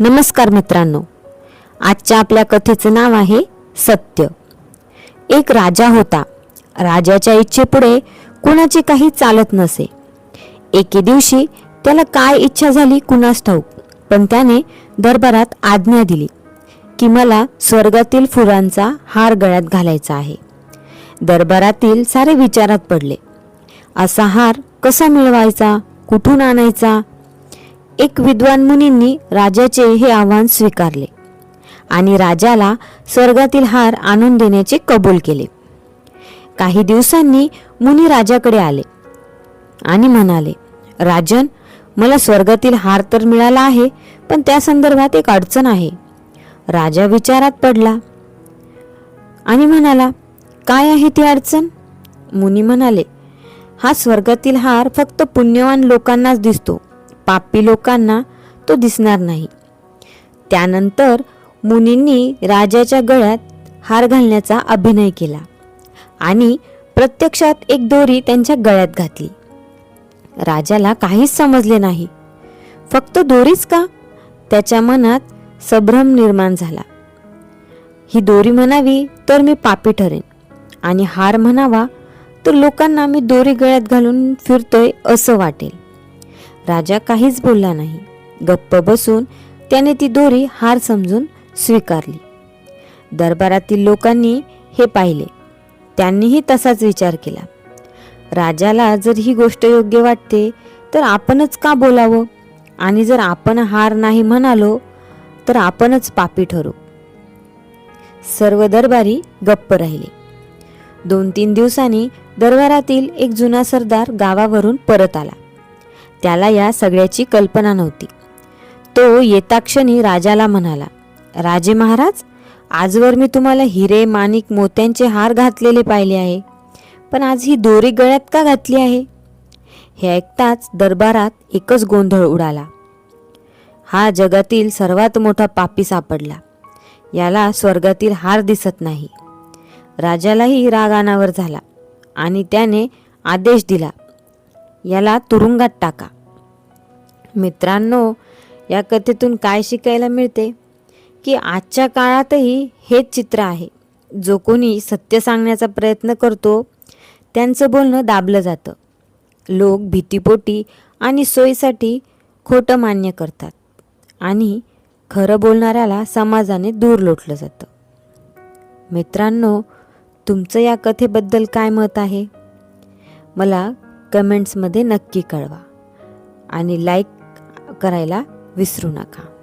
नमस्कार मित्रांनो. आजच्या आपल्या कथेचं नाव आहे सत्य. एक राजा होता. राजाच्या इच्छेपुढे कुणाचे काही चालत नसे. एके दिवशी त्याला काय इच्छा झाली कुणास ठाऊक. पण त्याने दरबारात आज्ञा दिली की मला स्वर्गातील फुलांचा हार गळ्यात घालायचा आहे. दरबारातील सारे विचारात पडले. असा हार कसा मिळवायचा? कुठून आणायचा? एक विद्वान मुनींनी राजाचे हे आव्हान स्वीकारले आणि राजाला स्वर्गातील हार आणून देण्याचे कबूल केले. काही दिवसांनी मुनी राजाकडे आले आणि म्हणाले राजन मला स्वर्गातील हार तर मिळाला आहे पण त्या संदर्भात एक अडचण आहे राजा विचारात पडला आणि म्हणाला काय आहे ती अडचण मुनी म्हणाले हा स्वर्गातील हार फक्त पुण्यवान लोकांनाच दिसतो. पापी लोकांना तो दिसणार नाही. त्यानंतर मुनींनी राजाच्या गळ्यात हार घालण्याचा अभिनय केला आणि प्रत्यक्षात एक दोरी त्यांच्या गळ्यात घातली. राजाला काहीच समजले नाही. फक्त दोरीच का? त्याच्या मनात संभ्रम निर्माण झाला. ही दोरी म्हणावी तर मी पापी ठरेन आणि हार म्हणावा तर लोकांना मी दोरी गळ्यात घालून फिरतोय असं वाटेल. राजा काहीच बोलला नाही. गप्प बसून त्याने ती दोरी हार समजून स्वीकारली. दरबारातील लोकांनी हे पाहिले. त्यांनीही तसाच विचार केला. राजाला जर ही गोष्ट योग्य वाटते तर आपणच का बोलावं? आणि जर आपण हार नाही म्हणालो तर आपणच पापी ठरू. सर्व दरबारी गप्प राहिले. दोन तीन दिवसांनी दरबारातील एक जुना सरदार गावावरून परत आला. त्याला या सगळ्याची कल्पना नव्हती. तो येताक्षणी राजाला म्हणाला राजे महाराज आजवर मी तुम्हाला हिरे माणिक मोत्यांचे हार घातलेले पाहिले आहे पण आज ही दोरी गळ्यात का घातली आहे? हे ऐकताच दरबारात एकच गोंधळ उडाला. हा जगातील सर्वात मोठा पापी सापडला. याला स्वर्गातील हार दिसत नाही. राजालाही राग अनावर झाला आणि त्याने आदेश दिला याला तुरुंगात टाका. मित्रांनो या कथेतून काय शिकायला मिळते? की आजच्या काळातही हेच चित्र आहे. जो कोणी सत्य सांगण्याचा प्रयत्न करतो त्यांचं बोलणं दाबलं जातं. लोक भीतीपोटी आणि सोयीसाठी खोटं मान्य करतात. आणि खरं बोलणाऱ्याला समाजाने दूर लोटलं जातं. मित्रांनो तुमचं या कथेबद्दल काय मत आहे? मला कमेंट्समध्ये नक्की कळवा. आणि लाईक करायला विसरू नका.